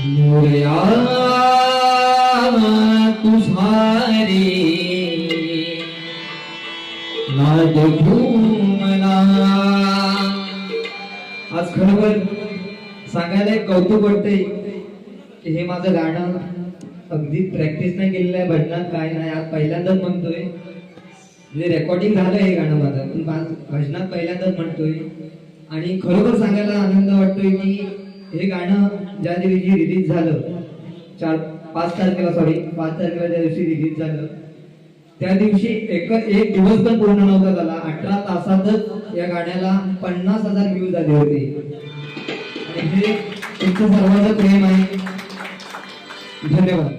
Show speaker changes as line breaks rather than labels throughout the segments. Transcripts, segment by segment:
मोरया तुझारे नाद घुमला आज खरोबर सांगायला एक कौतुक वाटतंय की हे माझं गाणं अगदी प्रॅक्टिस नाही केलेलं आहे भजनात काय नाही आज पहिल्यांदाच म्हणतोय. म्हणजे रेकॉर्डिंग झालं हे गाणं माझं. पण भजनात पहिल्यांदाच म्हणतोय. आणि खरोखर सांगायला आनंद वाटतोय की हे गाणं ज्या दिवशी रिलीज झालं चार पाच तारखेला सॉरी पाच तारखेला ज्या दिवशी रिलीज झालं त्या दिवशी एक एक दिवस पण पूर्ण नव्हता झाला अठरा तासातच या गाण्याला पन्नास हजार व्ह्यूज आले होते. आणि हे तुमचं सर्वांचं प्रेम आहे. धन्यवाद.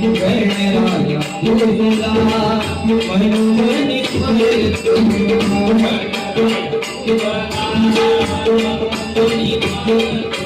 Thank you.